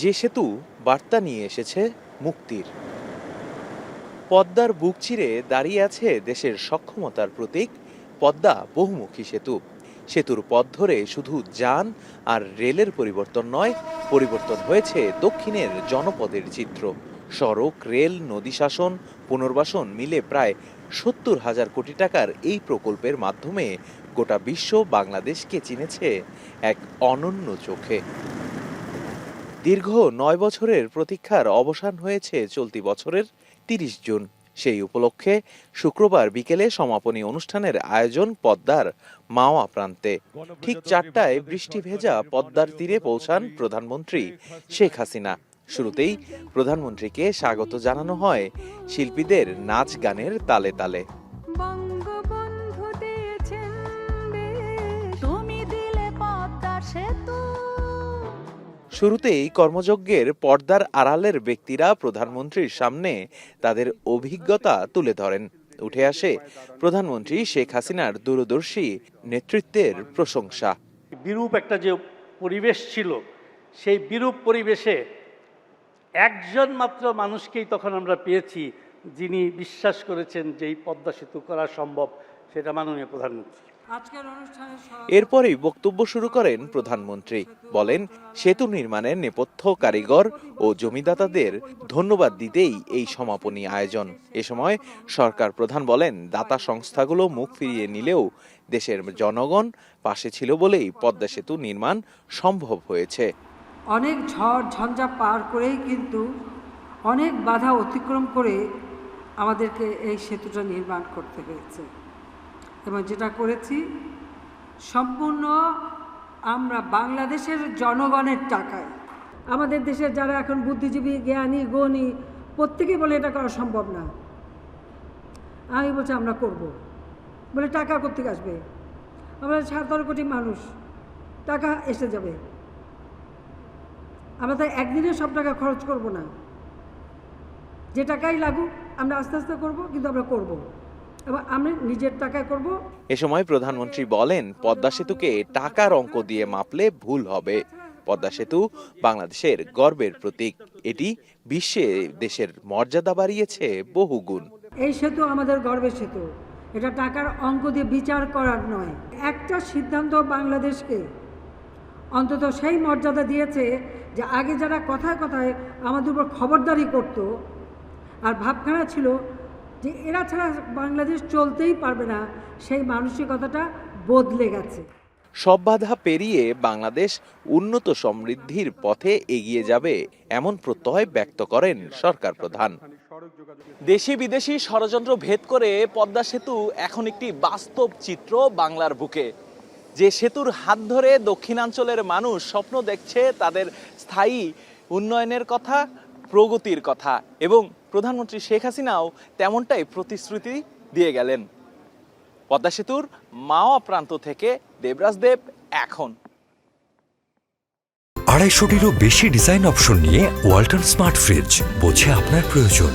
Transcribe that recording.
যে সেতু বার্তা নিয়ে এসেছে মুক্তির। পদ্মার বুক চিরে দাঁড়িয়ে আছে দেশের সক্ষমতার প্রতীক, পদ্মা বহুমুখী সেতু। সেতুর পথ ধরে শুধু যান আর রেলের পরিবর্তন নয়, পরিবর্তন হয়েছে দক্ষিণের জনপদের চিত্র। সড়ক, রেল, নদী শাসন, পুনর্বাসন মিলে প্রায় সত্তর হাজার কোটি টাকার এই প্রকল্পের মাধ্যমে গোটা বিশ্ব বাংলাদেশকে চিনেছে এক অনন্য চোখে। দীর্ঘ নয় বছরের প্রতীক্ষার অবসান হয়েছে চলতি বছরের তিরিশ জুন। সেই উপলক্ষে শুক্রবার বিকেলে সমাপনী অনুষ্ঠানের আয়োজন পদ্মার মাওয়া প্রান্তে। ঠিক চারটায় বৃষ্টি ভেজা পদ্মার তীরে পৌঁছান প্রধানমন্ত্রী শেখ হাসিনা। শুরুতেই প্রধানমন্ত্রীকে স্বাগত জানানো হয় শিল্পীদের নাচ গানের তালে তালে। শুরুতেই কর্মযজ্ঞের পর্দার আড়ালের ব্যক্তিরা প্রধানমন্ত্রীর সামনে তাদের অভিজ্ঞতা তুলে ধরেন। উঠে আসে প্রধানমন্ত্রী শেখ হাসিনার দূরদর্শী নেতৃত্বের প্রশংসা। বিরূপ একটা যে পরিবেশ ছিল, সেই বিরূপ পরিবেশে একজন মাত্র মানুষকেই তখন আমরা পেয়েছি, যিনি বিশ্বাস করেছেন যে এই পদ্মা সেতু করা সম্ভব, সেটা মাননীয় প্রধানমন্ত্রী। এরপরেই বক্তব্য শুরু করেন প্রধানমন্ত্রী। বলেন সেতু নির্মাণের নেপথ্য কারিগর ও জমিদাতাদের ধন্যবাদ দিতেই এই সমাপনী আয়োজন। এ সময় সরকার প্রধান বলেন দাতা সংস্থাগুলো মুখ ফিরিয়ে নিলেও দেশের জনগণ পাশে ছিল বলেই পদ্মা সেতু নির্মাণ সম্ভব হয়েছে। অনেক ঝড় ঝঞ্ঝা পার করেই কিন্তু অনেক বাধা অতিক্রম করে আমাদেরকে এই সেতুটা নির্মাণ করতে হয়েছে। এবং যেটা করেছি, সম্পূর্ণ আমরা বাংলাদেশের জনগণের টাকায়। আমাদের দেশের যারা এখন বুদ্ধিজীবী, জ্ঞানী, গণী, প্রত্যেকেই বলে এটা করা সম্ভব না। আমি বলছি, আমরা করব। বলে, টাকা কোথেকে আসবে? আমরা সতেরো কোটি মানুষ, টাকা এসে যাবে। আমরা তাই একদিনে সব টাকা খরচ করব না। যে টাকাই লাগুক, আমরা আস্তে আস্তে করব, কিন্তু আমরা করব। এবং আমরা নিজের টাকায় করব। এ সময় প্রধানমন্ত্রী বলেন পদ্মা সেতুকে টাকার অঙ্ক দিয়ে মাপলে ভুল হবে। পদ্মা সেতু বাংলাদেশের গর্বের প্রতীক। এটি বিশ্বে দেশের মর্যাদা বাড়িয়েছে বহুগুণ এই সেতু আমাদের গর্বের সেতু। এটা টাকার অঙ্ক দিয়ে বিচার করার নয়। একটা সিদ্ধান্ত বাংলাদেশকে অন্তত সেই মর্যাদা দিয়েছে যে আগে যারা কথায় কথায় আমাদের উপর খবরদারি করত আর ভাবখানা ছিল যে এরা ছাড়া বাংলাদেশ চলতেই পারবে না সেই মানসিকতাটা বদলে গেছে। সব বাধা পেরিয়ে বাংলাদেশ উন্নত সমৃদ্ধির পথে এগিয়ে যাবে এমন প্রত্যয় ব্যক্ত করেন সরকার প্রধান। দেশি বিদেশি ষড়যন্ত্র ভেদ করে পদ্মা সেতু এখন একটি বাস্তব চিত্র বাংলার বুকে। যে সেতুর হাত ধরে দক্ষিণাঞ্চলের মানুষ স্বপ্ন দেখছে তাদের স্থায়ী উন্নয়নের কথা প্রগতির কথা এবং প্রধানমন্ত্রী শেখ হাসিনাও তেমনটাই প্রতিশ্রুতি দিয়ে গেলেন। পদ্মা সেতুর মাওয়া প্রান্ত থেকে দেবরাজ দেব এখন। আড়াইশোটিরও বেশি ডিজাইন অপশন নিয়ে ওয়াল্টন স্মার্ট ফ্রিজ, বোঝে আপনার প্রয়োজন।